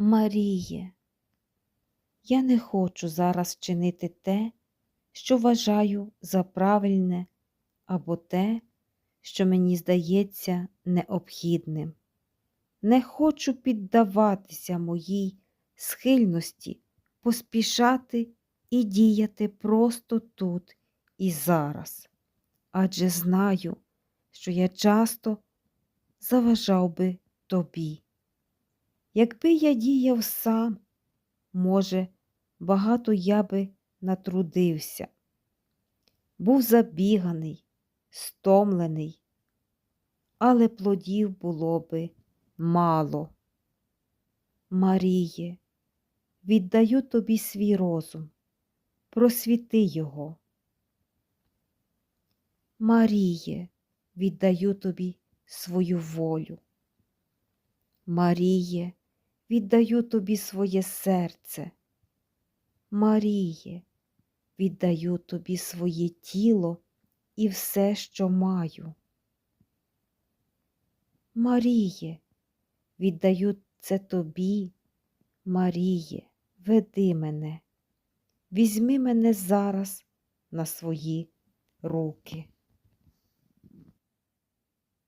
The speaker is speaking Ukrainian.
Маріє, я не хочу зараз чинити те, що вважаю за правильне, або те, що мені здається необхідним. Не хочу піддаватися моїй схильності поспішати і діяти просто тут і зараз, адже знаю, що я часто заважав би тобі. Якби я діяв сам, може, багато я би натрудився, був забіганий, стомлений, але плодів було би мало. Маріє, віддаю тобі свій розум, просвіти його. Маріє, віддаю тобі свою волю. Маріє, віддаю тобі своє серце. Маріє, віддаю тобі своє тіло і все, що маю. Маріє, віддаю це тобі, Маріє, веди мене, візьми мене зараз на свої руки.